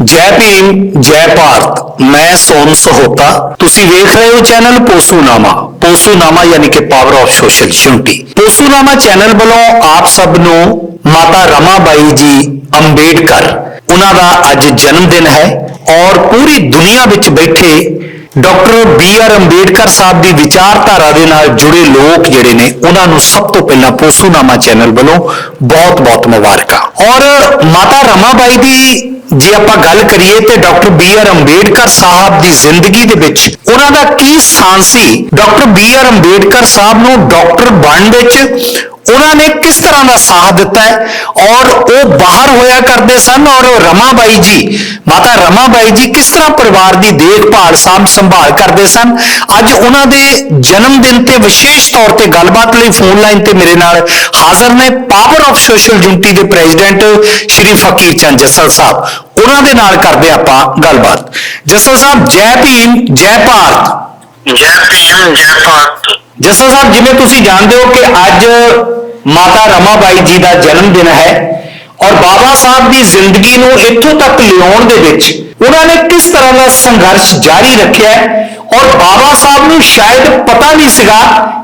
ਜੈ ਭੀਮ, ਜੈ ਭਾਰਤ, ਮੈਂ ਸੋਮ ਸਹੋਤਾ। ਤੁਸੀਂ ਵੇਖ ਰਹੇ ਹੋ ਚੈਨਲ ਪੋਸੂਨਾਮਾ। ਪੋਸੂਨਾਮਾ ਯਾਨੀ ਕਿ ਪਾਵਰ ਆਫ ਸੋਸ਼ਲ ਯੂਨਿਟੀ ਪੋਸੂਨਾਮਾ ਚੈਨਲ ਵੱਲੋਂ ਆਪ ਸਭ ਨੂੰ ਮਾਤਾ ਰਮਾਬਾਈ ਜੀ ਅੰਬੇਡਕਰ, ਉਹਨਾਂ ਦਾ ਅੱਜ ਜਨਮ ਦਿਨ ਹੈ ਔਰ ਪੂਰੀ ਦੁਨੀਆ ਵਿੱਚ ਬੈਠੇ doctor B R Ambedkar sahib ਦੀ ਵਿਚਾਰਧਾਰਾ ਦੇ ਨਾਲ ਜੁੜੇ ਲੋਕ ਜਿਹੜੇ ਨੇ, ਉਹਨਾਂ ਨੂੰ ਸਭ ਤੋਂ ਪਹਿਲਾਂ ਪੋਸੂਨਾਮਾ ਚੈਨਲ ਵੱਲੋਂ ਬਹੁਤ-ਬਹੁਤ ਮੁਬਾਰਕਾਂ। ਔਰ ਮਾਤਾ ਰਮਾਬਾਈ ਦੀ ਜੇ ਆਪਾਂ ਗੱਲ ਕਰੀਏ ਤੇ doctor B R Ambedkar sahib ਦੀ ਜ਼ਿੰਦਗੀ ਦੇ ਵਿੱਚ ਉਹਨਾਂ ਦਾ ਕੀ ਸਥਾਨ ਸੀ? Doctor B R Ambedkar sahib ਨੂੰ ਡਾਕਟਰ ਬਣਨ ਵਿੱਚ ਉਹਨਾਂ ਨੇ ਕਿਸ ਤਰ੍ਹਾਂ ਦਾ ਸਾਥ ਦਿੱਤਾ ਹੈ? ਔਰ ਉਹ ਬਾਹਰ ਹੋਇਆ ਕਰਦੇ ਸਨ ਔਰ ਰਮਾਬਾਈ ਜੀ, ਮਾਤਾ ਰਮਾਬਾਈ ਜੀ ਕਿਸ ਤਰ੍ਹਾਂ ਪਰਿਵਾਰ ਦੀ ਦੇਖਭਾਲ, ਸਾਂਭ ਸੰਭਾਲ ਕਰਦੇ ਸਨ? ਅੱਜ ਉਹਨਾਂ ਦੇ ਜਨਮ ਦਿਨ ਤੇ ਵਿਸ਼ੇਸ਼ ਤੌਰ ਤੇ ਗੱਲਬਾਤ ਲਈ ਫੋਨ ਲਾਈਨ ਤੇ ਮੇਰੇ ਨਾਲ ਹਾਜ਼ਰ ਨੇ ਪਾਵਰ ਆਫ ਸੋਸ਼ਲ ਯੂਨਿਟੀ ਦੇ ਪ੍ਰੈਜ਼ੀਡੈਂਟ ਸ਼੍ਰੀ ਫਕੀਰ ਚੰਦ ਜੱਸਲ ਸਾਹਿਬ। ਉਹਨਾਂ ਦੇ ਨਾਲ ਕਰਦੇ ਆਪਾਂ ਗੱਲਬਾਤ। ਜੱਸਲ ਸਾਹਿਬ ਜੈ ਭੀਮ ਜੈ ਭਾਰਤ। ਜੈ ਭੀਮ ਜੈ ਭਾਰਤ। ਜੱਸਲ ਸਾਹਿਬ ਜਿਵੇਂ ਤੁਸੀਂ ਜਾਣਦੇ ਹੋ ਕਿ ਅੱਜ ਮਾਤਾ ਰਮਾਬਾਈ ਜੀ ਦਾ ਜਨਮ ਦਿਨ ਹੈ ਔਰ ਬਾਬਾ ਸਾਹਿਬ ਦੀ ਜ਼ਿੰਦਗੀ ਨੂੰ ਇੱਥੋਂ ਤੱਕ ਲਿਆਉਣ ਦੇ ਵਿੱਚ ਉਹਨਾਂ ਨੇ ਕਿਸ ਤਰ੍ਹਾਂ ਦਾ ਸੰਘਰਸ਼ ਜਾਰੀ ਰੱਖਿਆ ਔਰ ਬਾਬਾ ਸਾਹਿਬ ਨੂੰ ਸ਼ਾਇਦ ਪਤਾ ਨਹੀਂ ਸੀਗਾ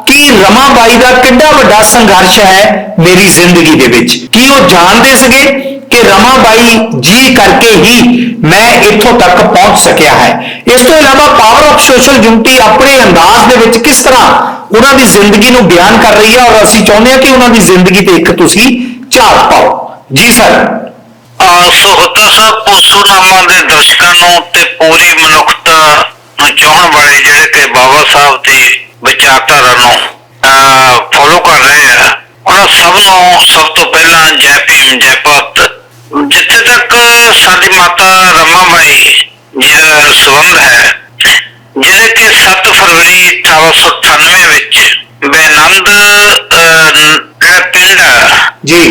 ਕਿ ਰਮਾਬਾਈ ਦਾ ਕਿੰਨਾ ਵੱਡਾ ਸੰਘਰਸ਼ ਹੈ ਮੇਰੀ ਜ਼ਿੰਦਗੀ ਦੇ ਵਿੱਚ। ਕੀ ਉਹ ਜਾਣਦੇ ਸੀਗੇ? ਕਿ ਰਮਾਬਾਈ ਜੀ ਕਰਕੇ ਹੀ ਮੈਂ ਇੱਥੋਂ ਤੱਕ ਪਹੁੰਚ ਸਕਿਆ ਹੈ। ਇਸ ਤੋਂ ਇਲਾਵਾ ਪਾਵਰ ਆਫ ਸੋਸ਼ਲ ਯੂਨਿਟੀ ਆਪਣੇ ਅੰਦਾਜ਼ ਦੇ ਵਿੱਚ ਕਿਸ ਤਰ੍ਹਾਂ ਉਹਨਾਂ ਦੀ ਜ਼ਿੰਦਗੀ ਨੂੰ ਬਿਆਨ ਕਰ ਰਹੀ ਹੈ ਔਰ ਅਸੀਂ ਚਾਹੁੰਦੇ ਹਾਂ ਕਿ ਉਹਨਾਂ ਦੀ ਜ਼ਿੰਦਗੀ ਤੇ ਇੱਕ ਤੁਸੀਂ ਝਾਤ ਪਾਓ। ਜੀ ਸਰ। ਆ ਸਾਹਿਬ ਪੋਸੂਨਾਮਾ ਦੇ ਦਰਸ਼ਕਾਂ ਨੂੰ ਤੇ ਪੂਰੀ ਮਨੁੱਖਤਾ ਨੂੰ ਚਾਹਣ ਵਾਲੇ ਜਿਹੜੇ ਕਿ ਬਾਬਾ ਸਾਹਿਬ ਦੀ ਵਿਚਾਰਧਾਰਾ ਨੂੰ ਫੋਲੋ ਕਰ ਰਹੇ ਆ। ਉਹਨਾਂ ਸਭ ਨੂੰ ਸਭ ਤੋਂ ਪਹਿਲਾਂ ਜੈ ਭੀਮ ਜੈ ਭਾਰਤ ਜਿੱਥੇ ਤੱਕ ਸਾਡੀ ਮਾਤਾ ਰਮਾਬਾਈ ਜੀ ਦਾ ਸੰਬੰਧ ਹੈ ਜਿਹੜੇ ਕਿ 7 ਫਰਵਰੀ 1898 ਵਿੱਚ ਬੇਨੰਦ ਜਿਹੜਾ ਪਿੰਡ ਜੀ।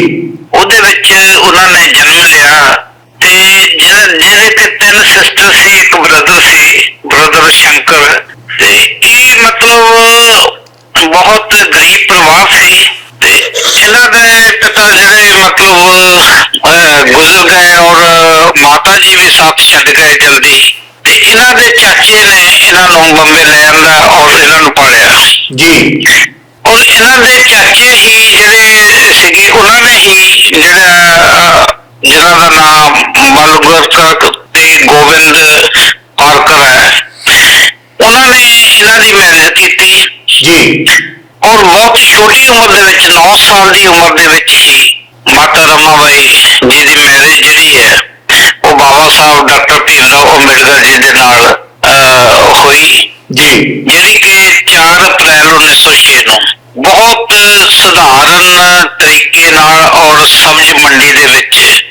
ਉਹਦੇ ਵਿੱਚ ਉਹਨਾਂ ਨੇ ਜਨਮ ਲਿਆ ਤੇ ਜਿਹੜੇ ਜਿਹਦੇ ਕਿ ਤਿੰਨ ਸਿਸਟਰ ਸੀ ਇੱਕ ਬ੍ਰਦਰ ਸੀ ਬ੍ਰਦਰ ਸ਼ੰਕਰ। ਤੇ ਇਹ ਮਤਲਬ ਬਹੁਤ ਗਰੀਬ ਪਰਿਵਾਰ ਸੀ। ਤੇ ਇਹਨਾਂ ਦੇ ਪਿਤਾ ਜਿਹੜੇ ਮਤਲਬ ਗੁਜ਼ਰ ਗਏ ਜੀ ਵੀ ਸਾਥ ਛੱਡ ਗਏ ਜਲਦੀ। ਤੇ ਇਹਨਾਂ ਦੇ ਚਾਚੇ ਨੇ ਇਹਨਾਂ ਨੂੰ ਬੰਬੇ ਲੈ ਆਂਦਾ ਔਰ ਇਹਨਾਂ ਨੂੰ ਪਾਲਿਆ। ਜੀ। ਔਰ ਇਹਨਾਂ ਦੇ ਚਾਚੇ ਹੀ ਜਿਹੜੇ ਸੀਗੇ ਉਹਨਾਂ ਨੇ ਹੀ ਜਿਹੜਾ ਜਿਨ੍ਹਾਂ ਦਾ ਨਾਮ ਮਲਗਰ ਤੇ ਗੋਬਿੰਦ ਪਾਰਕਰ ਹੈ ਉਹਨਾਂ ਨੇ ਇਹਨਾਂ ਦੀ ਮੈਰਿਜ ਕੀਤੀ। ਜੀ। ਔਰ ਬਹੁਤ ਛੋਟੀ ਉਮਰ ਦੇ ਵਿੱਚ 9 ਸਾਲ ਦੀ ਉਮਰ ਦੇ ਵਿੱਚ ਹੀ ਮਾਤਾ ਰਮਾਬਾਈ ਜੀ ਦੀ ਮੈਰਿਜ ਜਿਹੜੀ ਹੈ ਬਾਬਾ ਸਾਹਿਬ ਡਾਕਟਰ ਭੀਮਰਾਓ ਅੰਬੇਡਕਰ ਜੀ ਦੇ ਨਾਲ ਹੋਈ। ਜੀ। ਜਿਹੜੀ ਕਿ 4 ਅਪ੍ਰੈਲ 1906 ਨੂੰ। ਬਹੁਤ ਸਧਾਰਨ ਤਰੀਕੇ ਨਾਲ ਔਰ ਸਬਜ਼ ਮੰਡੀ ਦੇ ਵਿੱਚ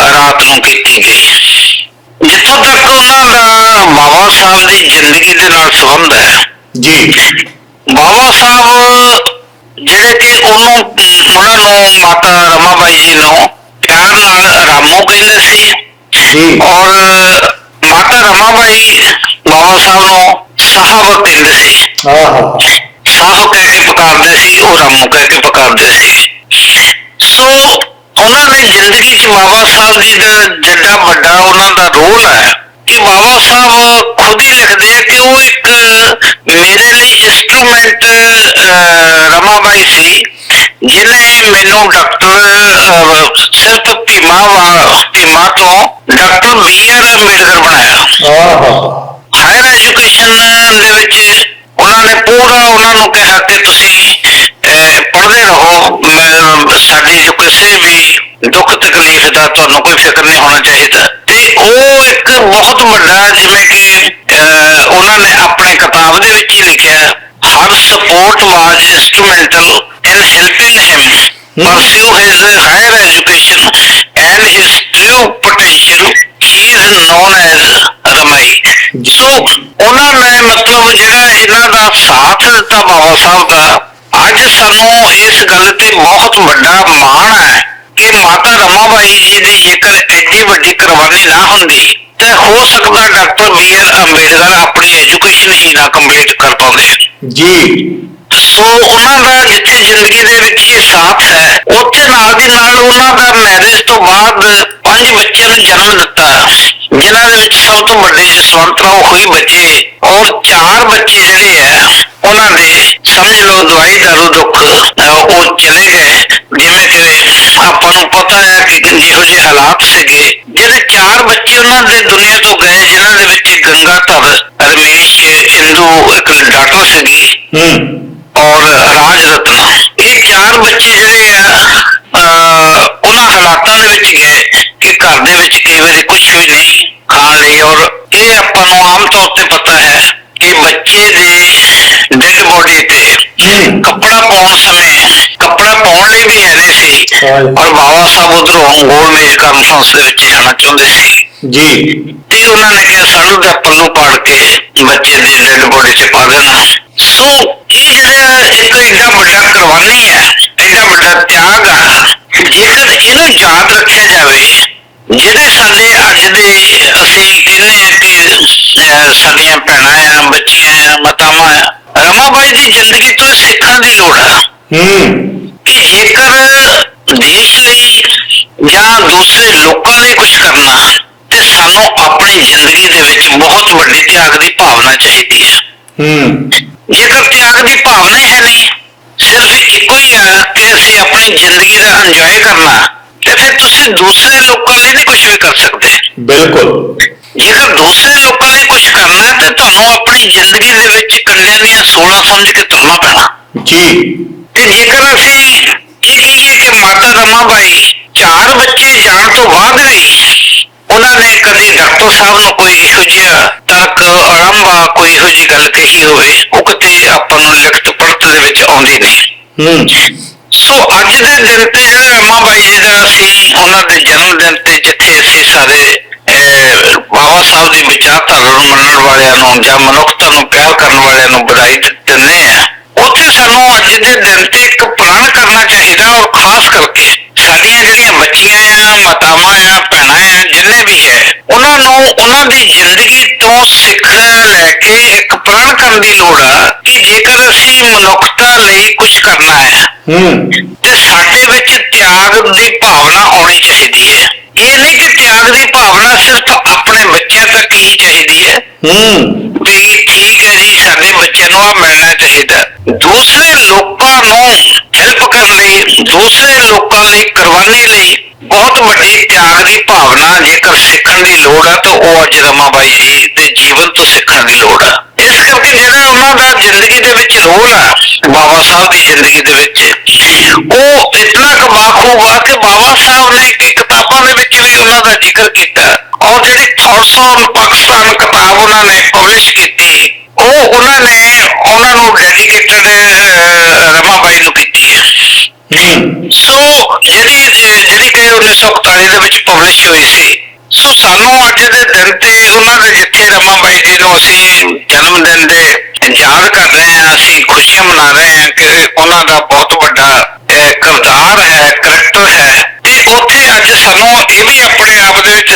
ਰਾਤ ਨੂੰ ਕੀਤੀ ਗਈ। ਜਿੱਥੋਂ ਤੱਕ ਉਹਨਾਂ ਦਾ ਬਾਬਾ ਸਾਹਿਬ ਦੀ ਜ਼ਿੰਦਗੀ ਦੇ ਨਾਲ ਸੰਬੰਧ ਹੈ। ਜੀ। ਬਾਬਾ ਸਾਹਿਬ ਜਿਹੜੇ ਕਿ ਉਹਨੂੰ ਉਹਨਾਂ ਨੂੰ ਮਾਤਾ ਰਮਾਬਾਈ ਜੀ ਨੂੰ ਪਿਆਰ ਨਾਲ ਰਾਮੂ ਕਹਿੰਦੇ ਸੀ। ਜੀ। ਔਰ ਮਾਤਾ ਰਮਾਬਾਈ ਬਾਬਾ ਸਾਹਿਬ ਨੂੰ ਸਾਹਿਬ ਕਹਿੰਦੇ ਸੀ। ਆਹਾ ਸਾਹਿਬ ਕਹਿ ਕੇ ਪੁਕਾਰਦੇ ਸੀ ਉਹ ਰਾਮੂ ਕਹਿ ਕੇ ਪੁਕਾਰਦੇ ਸੀ। ਸੋ ਉਹਨਾਂ ਨੇ ਜ਼ਿੰਦਗੀ 'ਚ ਬਾਬਾ ਸਾਹਿਬ ਜੀ ਦਾ ਜਿੱਡਾ ਵੱਡਾ ਉਹਨਾਂ ਦਾ ਰੋਲ ਹੈ ਕਿ ਬਾਬਾ ਸਾਹਿਬ ਖੁਦ ਹੀ ਲਿਖਦੇ ਆ ਕਿ ਉਹ ਇੱਕ ਮੇਰੇ ਲਈ ਇਨਸਟਰੂਮੈਂਟ ਰਮਾਬਾਈ ਸੀ। ਜਿਨੇ ਮੈਨੂੰ ਡਾਕਟਰ ਸਿਰਫ ਵਾ ਭੀਮਾ ਤੋਂ ਡਾਕਟਰ ਬੀ ਆਰ ਅੰਬੇਡਕਰ ਬਣਾਇਆ। ਆਹਾ। ਹਾਇਰ ਐਜੂਕੇਸ਼ਨ ਦੇ ਵਿੱਚ ਉਹਨਾਂ ਨੇ ਪੂਰਾ ਉਹਨਾਂ ਨੂੰ ਕਿਹਾ ਕਿ ਤੁਸੀਂ ਪੜ੍ਹਦੇ ਰਹੋ। ਸਾਡੀ ਜੋ ਕਿਸੇ ਵੀ ਦੁੱਖ ਤਕਲੀਫ ਦਾ ਤੁਹਾਨੂੰ ਕੋਈ ਫਿਕਰ ਨਹੀਂ ਹੋਣਾ ਚਾਹੀਦਾ। ਤੇ ਉਹ ਇੱਕ ਬਹੁਤ ਵੱਡਾ ਜਿਵੇਂ ਕਿ ਉਹਨਾਂ ਨੇ ਆਪਣੇ ਕਿਤਾਬ ਦੇ ਵਿੱਚ ਹੀ ਲਿਖਿਆ her support was instrumental in pursue his higher education and his true potential he is known as Ramai so ਉਹਨਾਂ ਨੇ ਮਤਲਬ ਜਿਹੜਾ ਇਹਨਾਂ ਦਾ ਸਾਥ ਦਿੱਤਾ ਬਾਬਾ ਸਾਹਿਬ ਦਾ, ਅੱਜ ਸਾਨੂੰ ਇਸ ਗੱਲ ਤੇ ਬਹੁਤ ਵੱਡਾ ਮਾਣ ਹੈ ਕਿ ਮਾਤਾ ਰਮਾਬਾਈ ਜੀ ਦੀ ਜੇਕਰ ਐਡੀ ਵੱਡੀ ਕੁਰਬਾਨੀ ਨਾ ਹੁੰਦੀ, ਤੇ ਹੋ ਸਕਦਾ ਡਾਕਟਰ ਬੀ ਆਰ ਅੰਬੇਡਕਰ ਆਪਣੀ ਐਜੂਕੇਸ਼ਨ ਹੀ ਨਾ ਕੰਪਲੀਟ ਕਰ ਪਾਉਂਦੇ। ਜੀ। ਸੋ ਉਹਨਾਂ ਦਾ ਜਿੱਥੇ ਜ਼ਿੰਦਗੀ ਦੇ ਵਿੱਚ ਇਹ ਸਾਥ ਹੈ। ਉੱਥੇ ਨਾਲ ਦੀ ਨਾਲ ਉਹਨਾਂ ਦਾ ਮੈਰਿਜ ਤੋਂ ਬਾਅਦ ਪੰਜ ਬੱਚਿਆਂ ਨੂੰ ਜਨਮ ਦਿੱਤਾ ਜਿਨ੍ਹਾਂ ਦੇ ਵਿੱਚ ਸਭ ਤੋਂ ਵੱਡੇ ਜਸਵੰਤ ਹੋਈ ਬੱਚੇ ਔਰ ਚਾਰ ਬੱਚੇ ਜਿਹੜੇ ਆ ਉਹਨਾਂ ਦੇ ਸਮਝ ਲਓ ਦਵਾਈ ਦਾਰੂ ਦੁੱਖ ਉਹ ਚਲੇ ਗਏ। ਜਿਵੇਂ ਕਿ ਆਪਾਂ ਨੂੰ ਪਤਾ ਹੈ ਕਿ ਜਿਹੋ ਜਿਹੇ ਹਾਲਾਤ ਸੀਗੇ। ਜਿਹੜੇ ਚਾਰ ਬੱਚੇ ਉਹਨਾਂ ਦੇ ਦੁਨੀਆ ਤੋਂ ਗਏ, ਜਿਨ੍ਹਾਂ ਦੇ ਵਿੱਚ ਗੰਗਾ ਧਰ, ਰਮੇਸ਼, ਇੰਦੂ, ਇੱਕ ਡਾਕਟਰ ਸੀਗੀ। ਹੂੰ। ਔਰ ਰਾਜ ਰਤਨ ਇਹ ਚਾਰ ਬੱਚੇ ਜਿਹੜੇ ਆ ਉਹਨਾਂ ਹਾਲਾਤਾਂ ਦੇ ਵਿੱਚ ਗਏ ਕਿ ਘਰ ਦੇ ਵਿੱਚ ਕਈ ਵਾਰੀ ਕੁਝ ਵੀ ਨਹੀਂ ਖਾਣ ਲਈ ਔਰ ਇਹ ਆਪਾਂ ਨੂੰ ਆਮ ਤੌਰ ਤੇ ਪਤਾ ਹੈ ਕਿ ਬੱਚੇ ਦੇ ਡੈਡ ਬੋਡੀ ਤੇ। ਕੱਪੜਾ ਪਾਉਣ ਸਮੇਂ ਕੱਪੜਾ ਪਾਉਣ ਲਈ ਵੀ ਹੈ ਨਹੀਂ ਸੀ। ਔਰ ਬਾਬਾ ਸਾਹਿਬ ਉਧਰੋਂ ਗੋਲ ਮੇਜ ਕਾਨਫਰੰਸ ਦੇ ਵਿੱਚ ਜਾਣਾ ਚਾਹੁੰਦੇ ਸੀ ਜੀ ਤੇ ਉਹਨਾਂ ਨੇ ਕਿਹਾ ਸਾਨੂੰ ਦਾ ਪੱਲੂ ਪਾੜ ਕੇ ਬੱਚੇ ਦੀ ਡੈਡ ਬੋਡੀ ਤੇ ਪਾ ਦੇਣਾ ਸੋ ਇਹ ਜਿਹੜਾ ਇੱਕ ਏਡਾ ਵੱਡਾ ਕੁਰਬਾਨੀ ਹੈ। ਏਡਾ ਵੱਡਾ ਤਿਆਗ ਆ। ਜੇਕਰ ਇਹਨੂੰ ਯਾਦ ਰੱਖਿਆ ਜਾਵੇ ਜਿਹੜੇ ਸਾਡੇ ਅੱਜ ਦੇ ਅਸੀਂ ਕਹਿੰਦੇ ਆ ਕਿ ਸਾਡੀਆਂ ਭੈਣਾਂ ਆ ਬੱਚੀਆਂ ਆ ਮਾਤਾਵਾਂ ਆ ਰਮਾਬਾਈ ਦੀ ਜ਼ਿੰਦਗੀ ਤੋਂ ਸਿੱਖਣ ਦੀ ਲੋੜ ਆ। ਹੂੰ। ਕਿ ਜੇਕਰ ਦੇਸ਼ ਲਈ ਜਾਂ ਦੂਸਰੇ ਲੋਕਾਂ ਲਈ ਕੁਝ ਕਰਨਾ ਤੇ ਸਾਨੂੰ ਆਪਣੀ ਜ਼ਿੰਦਗੀ ਦੇ ਵਿੱਚ ਬਹੁਤ ਵੱਡੀ ਤਿਆਗ ਦੀ ਭਾਵਨਾ ਚਾਹੀਦੀ ਹੈ ਹੂੰ। ਜੇਕਰ ਤਿਆਗ ਦੀ ਭਾਵਨਾ ਹੀ ਨਹੀਂ ਸਿਰਫ ਇੱਕੋ ਹੀ ਆ ਕਿ ਅਸੀਂ ਆਪਣੀ ਜ਼ਿੰਦਗੀ ਦਾ ਇੰਜੋਏ ਕਰਨਾ ਤੇ ਫਿਰ ਤੁਸੀਂ ਦੂਸਰੇ ਲੋਕਾਂ ਲਈ ਨਹੀਂ ਕੁਝ ਵੀ ਕਰ ਸਕਦੇ ਬਿਲਕੁਲ। ਜੇਕਰ ਦੂਸਰੇ ਲੋਕਾਂ ਲਈ ਕੁਝ ਕਰਨਾ ਤੇ ਤੁਹਾਨੂੰ ਆਪਣੀ ਜ਼ਿੰਦਗੀ ਦੇ ਵਿੱਚ ਕੰਨਿਆਂ ਦੀਆਂ 16 ਸਮਝ ਕੇ ਤੁਰਨਾ ਪੈਣਾ। ਜੀ। ਤੇ ਜੇਕਰ ਅਸੀਂ ਇਹ ਕਹੀਏ ਕਿ ਮਾਤਾ ਰਮਾਬਾਈ ਚਾਰ ਬੱਚੇ ਜਾਣ ਤੋਂ ਬਾਅਦ ਵੀ ਉਹਨਾਂ ਨੇ ਕਦੀ ਡਾਕਟਰ ਸਾਹਿਬ ਨੂੰ ਕੋਈ ਇਹੋ ਜਿਹਾ ਤਰਕ ਅੜੰਬਾ ਕੋਈ ਇਹੋ ਜਿਹੀ ਗੱਲ ਕਹੀ ਹੋਵੇ ਉਹ ਕਿਤੇ ਆਪਾਂ ਨੂੰ ਲਿਖਤ ਪੜਤ ਦੇ ਵਿੱਚ ਆਉਂਦੀ ਨਹੀਂ। ਹੂੰ। ਸੋ ਅੱਜ ਦੇ ਦਿਨ ਤੇ ਜਿਹੜਾ ਰਮਾਬਾਈ ਜੀ ਦਾ ਅਸੀਂ ਉਹਨਾਂ ਦੇ ਜਨਮ ਦਿਨ ਤੇ ਜਿੱਥੇ ਅਸੀਂ ਸਾਰੇ ਬਾਬਾ ਸਾਹਿਬ ਦੀ ਵਿਚਾਰਧਾਰਾ ਨੂੰ ਮੰਨਣ ਵਾਲਿਆਂ ਨੂੰ ਜਾਂ ਮਨੁੱਖਤਾ ਨੂੰ ਪਿਆਰ ਕਰਨ ਵਾਲਿਆਂ ਨੂੰ ਵਧਾਈ ਦਿੰਦੇ ਆ ਉੱਥੇ ਸਾਨੂੰ ਅੱਜ ਦੇ ਦਿਨ ਤੇ ਇੱਕ ਪ੍ਰਣ ਕਰਨਾ ਚਾਹੀਦਾ ਔਰ ਖਾਸ ਕਰਕੇ ਸਾਡੀਆਂ ਜਿਹੜੀਆਂ ਬੱਚੀਆਂ ਆ ਮਾਤਾਵਾਂ ਆ ਭੈਣਾਂ ਆ ਜਿੰਨੇ ਵੀ ਹੈ ਉਹਨਾਂ ਨੂੰ ਉਹਨਾਂ ਦੀ ਜ਼ਿੰਦਗੀ ਤੋਂ ਸਿੱਖ ਲੈ ਕੇ ਇੱਕ ਪ੍ਰਣ ਕਰਨ ਦੀ ਲੋੜ ਆ ਕਿ ਜੇਕਰ ਅਸੀਂ ਮਨੁੱਖਤਾ ਲਈ ਕੁਝ ਕਰਨਾ ਹੈ ਹੂੰ। ਤੇ ਸਾਡੇ ਵਿੱਚ ਤਿਆਗ ਦੀ ਭਾਵਨਾ ਆਉਣੀ ਚਾਹੀਦੀ ਹੈ ਇਹ ਨਹੀਂ ਕਿ ਤਿਆਗ ਦੀ ਭਾਵਨਾ ਸਿਰਫ ਆਪਣੇ ਬੱਚਿਆਂ ਤੱਕ ਹੀ ਚਾਹੀਦੀ ਹੈ ਹੂੰ। ਵੀ ਠੀਕ ਹੈ ਜੀ ਸਾਡੇ ਬੱਚੇ ਨੂੰ ਆ ਮਿਲਣਾ ਚਾਹੀਦਾ। ਦੂਸਰੇ ਲੋਕਾਂ ਨੂੰ ਦੂਸਰੇ ਲੋਕਾਂ ਲਈ ਕੁਰਬਾਨੀ ਲਈ ਬਹੁਤ ਵੱਡੀ ਤਿਆਗ ਦੀ ਭਾਵਨਾ ਜੇਕਰ ਸਿੱਖਣ ਦੀ ਲੋੜ ਹੈ ਤਾਂ ਉਹ ਅੱਜ ਰਮਾਬਾਈ ਜੀ ਦੇ ਜੀਵਨ ਤੋਂ ਸਿੱਖਣ ਦੀ ਲੋੜ ਹੈ ਇਸ ਕਰਕੇ ਜਿਹੜਾ ਉਹਨਾਂ ਦਾ ਜ਼ਿੰਦਗੀ ਦੇ ਵਿੱਚ ਰੋਲ ਆ, ਬਾਬਾ ਸਾਹਿਬ ਦੀ ਜ਼ਿੰਦਗੀ ਦੇ ਵਿੱਚ, ਉਹ ਇਤਨਾ ਕੁ ਬਾਖੂਬ ਆ ਕਿ ਬਾਬਾ ਸਾਹਿਬ ਨੇ ਕਿ ਕਿਤਾਬਾਂ ਦੇ ਵਿੱਚ ਵੀ ਉਹਨਾਂ ਦਾ ਜ਼ਿਕਰ ਕੀਤਾ। ਔਰ ਜਿਹੜੀ ਥਾਟਸ ਔਨ ਪਾਕਿਸਤਾਨ ਕਿਤਾਬ ਉਹਨਾਂ ਨੇ ਪਬਲਿਸ਼ ਕੀਤੀ, ਉਹ ਉਹਨਾਂ ਨੇ ਉਹਨਾਂ ਨੂੰ ਡੈਡੀਕੇਟਡ ਰਮਾ ਜਿਹੜੀ ਜਿਹੜੀ ਕਿ 1941 ਦੇ ਵਿੱਚ ਪਬਲਿਸ਼ ਹੋਈ ਸੀ, ਸੋ ਸਾਨੂੰ ਅੱਜ ਦੇ ਦਿਨ ਤੇ ਉਹਨਾਂ ਦੇ ਜਿੱਥੇ ਰਮਾਬਾਈ ਜੀ ਨੂੰ ਅਸੀਂ ਜਨਮ ਦਿਨ ਦੇ ਯਾਦ ਕਰ ਰਹੇ ਹਾਂ, ਅਸੀਂ ਖੁਸ਼ੀਆਂ ਮਨਾ ਰਹੇ ਹਾਂ ਕਿ ਉਹਨਾਂ ਦਾ ਬਹੁਤ ਵੱਡਾ ਕਿਰਦਾਰ ਹੈ ਕਰੈਕਟਰ ਹੈ ਤੇ ਉੱਥੇ ਅੱਜ ਸਾਨੂੰ ਇਹ ਵੀ ਆਪਣੇ ਆਪ ਦੇ ਵਿੱਚ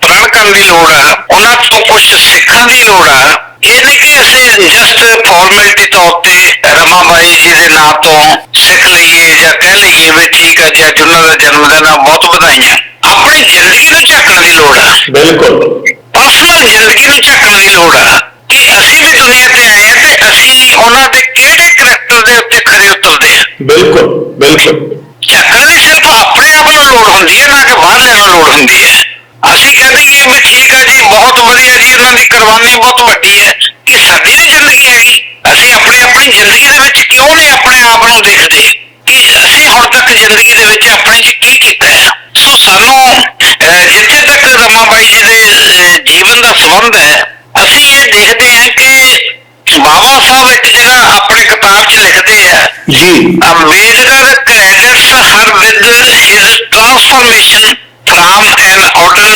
ਪ੍ਰਣ ਕਰਨ ਦੀ ਲੋੜ ਆ, ਉਹਨਾਂ ਤੋਂ ਕੁਝ ਸਿੱਖਣ ਦੀ ਲੋੜ ਆ। ਇਹ ਨਹੀਂ ਕਿ ਅਸੀਂ ਜਸਟ ਫਾਰਮੈਲਿਟੀ ਤੌਰ ਤੇ ਰਮਾਬਾਈ ਜੀ ਦੇ ਨਾਂ ਤੋਂ ਸਿੱਖ ਲਈਏ ਜਾਂ ਕਹਿ ਲਈਏ ਵੀ ਠੀਕ ਹੈ ਜੀ ਅੱਜ ਉਹਨਾਂ ਦਾ ਜਨਮ ਦਿਨ ਆ ਬਹੁਤ ਵਧਾਈਆਂ। ਆਪਣੀ ਜ਼ਿੰਦਗੀ ਨੂੰ ਝਾਕਣ ਦੀ ਲੋੜ ਆ। ਬਿਲਕੁਲ। ਪਰਸਨਲ ਜ਼ਿੰਦਗੀ ਨੂੰ ਝਾਕਣ ਦੀ ਲੋੜ ਆ ਕਿ ਅਸੀਂ ਵੀ ਦੁਨੀਆ ਤੇ ਆਏ ਆ ਤੇ ਅਸੀਂ ਉਹਨਾਂ ਦੇ ਕਿਹੜੇ ਕਰੈਕਟਰ ਦੇ ਉੱਤੇ ਖਰੇ ਉਤਰਦੇ ਆ। ਬਿਲਕੁਲ ਬਿਲਕੁਲ। ਝਾਕਣ ਦੀ ਸਿਰਫ ਆਪਣੇ ਆਪ ਨੂੰ ਲੋੜ ਹੁੰਦੀ ਹੈ ਨਾ ਕਿ ਬਾਹਰਲਿਆਂ ਨੂੰ ਲੋੜ ਹੁੰਦੀ ਹੈ ਅਸੀਂ ਕਹਿ ਦਈਏ ਵੀ ਠੀਕ ਹੈ ਜੀ ਬਹੁਤ ਵਧੀਆ ਜੀ ਉਹਨਾਂ ਦੀ ਕੁਰਬਾਨੀ ਬਹੁਤ ਵੱਡੀ ਹੈ। ਕਿ ਸਾਡੀ ਨਹੀਂ ਜ਼ਿੰਦਗੀ ਹੈਗੀ। ਅਸੀਂ ਆਪਣੀ ਆਪਣੀ ਜ਼ਿੰਦਗੀ ਦੇ ਵਿੱਚ ਕਿਉਂ ਨਹੀਂ ਆਪਣੇ ਆਪ ਨੂੰ ਦੇਖਦੇ ਕਿ ਅਸੀਂ ਹੁਣ ਤੱਕ ਜ਼ਿੰਦਗੀ ਦੇ ਵਿੱਚ ਆਪਣੇ 'ਚ ਕੀ ਕੀਤਾ ਹੈ? ਸੋ ਸਾਨੂੰ ਜਿੱਥੇ ਤੱਕ ਰਮਾਬਾਈ ਜੀ ਦੇ ਜੀਵਨ ਦਾ ਸੰਬੰਧ ਹੈ ਅਸੀਂ ਇਹ ਦੇਖਦੇ ਹਾਂ ਕਿ ਬਾਬਾ ਸਾਹਿਬ ਇੱਕ ਜਗ੍ਹਾ ਆਪਣੀ ਕਿਤਾਬ 'ਚ ਲਿਖਦੇ ਆ ਜੀ। Ambedkar credits her with his transformation from an ordinary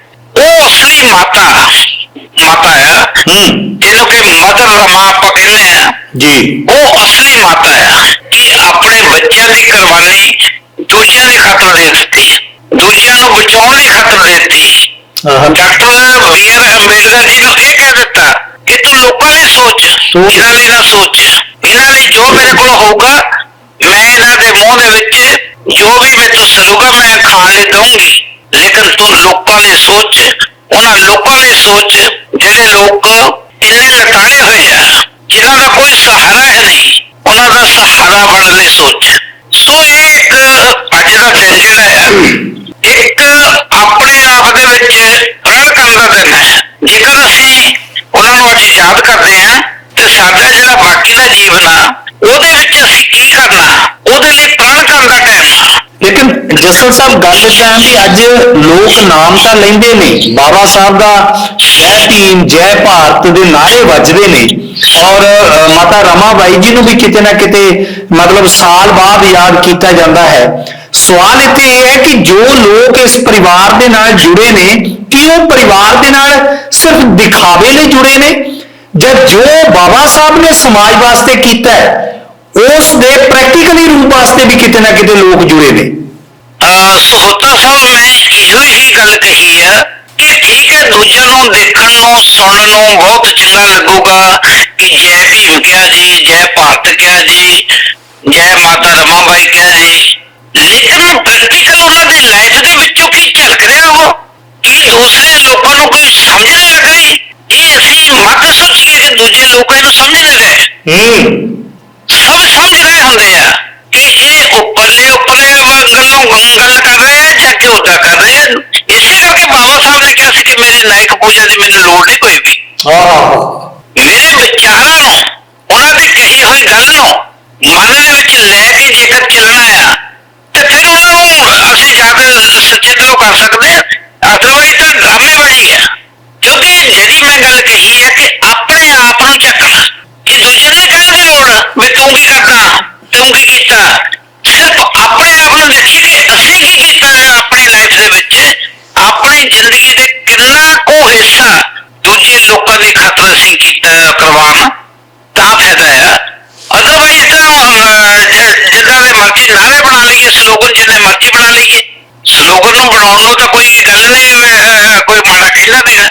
ਉਹ ਅਸਲੀ ਮਾਤਾ। ਮਾਤਾ ਆ ਹੂੰ। ਜਿਹਨੂੰ ਕਿ ਮਦਰ ਰਮਾ ਆਪਾਂ ਕਹਿੰਦੇ ਆ ਜੀ। ਉਹ ਅਸਲੀ ਮਾਤਾ ਆ ਕਿ ਆਪਣੇ ਬੱਚਿਆਂ ਦੀ ਕੁਰਬਾਨੀ ਦੂਜਿਆਂ ਦੀ ਖਾਤਰ ਦੇ ਦਿੱਤੀ। ਦੂਜਿਆਂ ਨੂੰ ਬਚਾਉਣ ਦੀ ਖਾਤਰ ਦੇ ਦਿੱਤੀ doctor B R Ambedkar ji ਨੂੰ ਇਹ ਕਹਿ ਦਿੱਤਾ ਕਿ ਤੂੰ ਲੋਕਾਂ ਲਈ ਸੋਚ। ਇਹਨਾਂ ਲਈ ਨਾ ਸੋਚ। ਇਹਨਾਂ ਲਈ ਜੋ ਮੇਰੇ ਕੋਲ ਹੋਊਗਾ ਮੈਂ ਇਹਨਾਂ ਦੇ ਮੂੰਹ ਦੇ ਵਿੱਚ ਜੋ ਵੀ ਮੈਨੂੰ ਸਲੂਗਾ ਮੈਂ ਖਾਣ ਲਈ ਦਊਂਗੀ ਲੇਕਿਨ ਤੂੰ ਲੋਕਾਂ ਦੀ ਸੋਚ, ਉਹਨਾਂ ਲੋਕਾਂ ਦੀ ਸੋਚ ਜਿਹੜੇ ਲੋਕ ਇੰਨੇ ਲਟਾਏ ਹੋਏ ਆ, ਜਿਨ੍ਹਾਂ ਦਾ ਕੋਈ ਸਹਾਰਾ ਹੈ ਨਹੀਂ, ਉਹਨਾਂ ਦਾ ਸਹਾਰਾ ਬਣਨ ਲਈ ਸੋਚ। ਸੋ ਇਹ ਇੱਕ ਅੱਜ ਦਾ ਦਿਨ ਜਿਹੜਾ ਆ ਇੱਕ ਆਪਣੇ ਆਪ ਦੇ ਵਿੱਚ ਪ੍ਰਣ ਕਰਨ ਦਾ ਦਿਨ ਹੈ ਜੇਕਰ ਅਸੀਂ ਉਹਨਾਂ ਨੂੰ ਅੱਜ ਯਾਦ ਕਰਦੇ ਹਾਂ ਤੇ ਸਾਡਾ ਜਿਹੜਾ ਬਾਕੀ ਦਾ ਜੀਵਨ ਆ ਉਹਦੇ ਵਿੱਚ ਅਸੀਂ ਕੀ ਕਰਨਾ ਉਹਦੇ ਲਈ ਪ੍ਰਣ ਕਰਨ ਦਾ ਟਾਈਮ ਆ ਲੇਕਿਨ ਸਾਹਿਬ, ਗੱਲ ਏਦਾਂ ਵੀ ਅੱਜ ਲੋਕ ਨਾਮ ਤਾਂ ਲੈਂਦੇ ਨੇ। ਬਾਬਾ ਸਾਹਿਬ ਦਾ ਜੈ ਭੀਮ, ਜੈ ਭਾਰਤ ਦੇ ਨਾਰੇ ਵੱਜਦੇ ਨੇ। ਔਰ ਮਾਤਾ ਮਾਤਾ ਰਮਾਬਾਈ ਜੀ ਨੂੰ ਵੀ ਕਿਤੇ ਨਾ ਕਿਤੇ ਮਤਲਬ ਸਾਲ ਬਾਅਦ ਯਾਦ ਕੀਤਾ ਜਾਂਦਾ ਹੈ। ਸਵਾਲ ਇੱਥੇ ਇਹ ਹੈ ਕਿ ਜੋ ਲੋਕ ਇਸ ਪਰਿਵਾਰ ਦੇ ਨਾਲ ਜੁੜੇ ਨੇ ਕੀ ਉਹ ਪਰਿਵਾਰ ਦੇ ਨਾਲ ਸਿਰਫ ਦਿਖਾਵੇ ਲਈ ਜੁੜੇ ਨੇ? ਜਾਂ ਜੋ ਬਾਬਾ ਸਾਹਿਬ ਨੇ ਸਮਾਜ ਵਾਸਤੇ ਕੀਤਾ ਹੈ, ਉਸ ਦੇ ਪ੍ਰੈਕਟੀਕਲੀ ਰੂਪ ਵਾਸਤੇ ਵੀ ਕਿਤੇ ਨਾ ਕਿਤੇ ਲੋਕ ਜੁੜੇ ਨੇ। ਸਹੋਤਾ ਸਾਹਿਬ ਮੈਂ ਇਹੋ ਹੀ ਗੱਲ ਕਹੀ ਹੈ ਕਿ ਠੀਕ ਹੈ ਦੂਜਿਆਂ ਨੂੰ ਦੇਖਣ ਨੂੰ ਸੁਣਨ ਨੂੰ ਬਹੁਤ ਚੰਗਾ ਲੱਗੂਗਾ ਕਿ ਜੈ ਭੀਮ ਕਿਹਾ ਜੀ ਜੈ ਭਾਰਤ ਕਿਹਾ ਜੀ ਜੈ ਮਾਤਾ ਰਮਾਬਾਈ ਕਿਹਾ ਜੀ। ਲੇਕਿਨ ਪ੍ਰੈਕਟੀਕਲ ਉਹਨਾਂ ਦੀ ਲਾਈਫ ਦੇ ਵਿੱਚੋਂ ਕੀ ਝਲਕ ਰਿਹਾ ਉਹ? ਕੀ ਦੂਸਰੇ ਲੋਕਾਂ ਨੂੰ ਕੋਈ ਸਮਝ ਨਹੀਂ ਲੱਗ ਰਹੀ ਇਹ ਅਸੀਂ ਮੱਤ ਸੋਚੀਏ ਕਿ ਦੂਜੇ ਲੋਕਾਂ ਨੂੰ ਸਮਝ ਨਹੀਂ ਰਹੇ ਹੂੰ। ਸਭ ਸਮਝ ਰਹੇ ਹੁੰਦੇ ਆ ਕਿ ਇਹ ਉੱਪਰਲੇ ਉੱਪਰਲੇ ਵ- ਗੱਲੋਂ ਗ- ਗੱਲ ਕਰ ਰਹੇ ਆ ਜਾਂ ਕਿ ਉਦਾਂ ਕਰ ਰਹੇ ਆ ਇਸੇ ਕਰਕੇ ਬਾਬਾ ਸਾਹਿਬ ਨੇ ਕਿਹਾ ਸੀ ਕਿ ਮੇਰੀ ਨਾਇਕ ਪੂਜਾ ਦੀ ਮੈਨੂੰ ਲੋੜ ਨਹੀਂ ਕੋਈ ਵੀ ਆਹ ਮੇਰੇ ਵਿਚਾਰਾਂ ਨੂੰ ਉਹਨਾਂ ਦੀ ਕਹੀ ਹੋਈ ਗੱਲ ਨੂੰ ਮਨ ਦੇ ਵਿੱਚ ਲੈ ਕੇ ਜੇਕਰ ਚੱਲਣਾ ਆ ਤੇ ਫਿਰ ਉਹਨਾਂ ਨੂੰ ਅਸੀਂ ਜਦ ਸਚੇਤਨ ਕਰ ਸਕਦੇ ਹਾਂ ਅਦਰਵਾਈਜ਼ ਤਾਂ ਡਰਾਮੇਬਾਜ਼ੀ ਹੈ ਕਿਉਂਕਿ ਜਿਹੜੀ ਮੈਂ ਗੱਲ ਕਹੀ ਹੈ ਕਿ ਆਪਣੇ ਆਪ ਨੂੰ ਚੱਕਣਾ ਕਿ ਦੂਜੇ ਨੇ ਕਹਿਣ ਦੀ ਲੋੜ ਵੀ ਤੂੰ ਕੀ ਕਰਦਾ ਤੂੰ ਕੀ ਕੀਤਾ ਸਿਰਫ ਆਪਣੇ ਆਪ ਨੂੰ ਦੇਖੀ ਕਿ ਅਸੀਂ ਕੀ ਕੀਤਾ ਹੈ ਆਪਣੀ ਲਾਈਫ ਦੇ ਵਿੱਚ ਆਪਣੀ ਜ਼ਿੰਦਗੀ ਦੇ ਕਿੰਨਾ ਕੁ ਹਿੱਸਾ ਦੂਜੇ ਲੋਕਾਂ ਅਸੀਂ ਕੀਤਾ ਕੁਰਬਾਨ ਤਾਂ ਫਾਇਦਾ ਆ ਅਦਰਵਾਈਜ਼ ਤਾਂ ਜਿੱਦਾਂ ਦੇ ਮਰਜ਼ੀ ਨਾਰੇ ਬਣਾ ਲਈਏ ਸਲੋਗਨ ਜਿੰਨੇ ਮਰਜ਼ੀ ਬਣਾ ਲਈਏ। ਸਲੋਗਨ ਨੂੰ ਬਣਾਉਣ ਨੂੰ ਤਾਂ ਕੋਈ ਗੱਲ ਨਹੀਂ ਅਹ, ਕੋਈ ਮਾੜਾ ਕਹਿੰਦਾ ਨਹੀਂਗਾ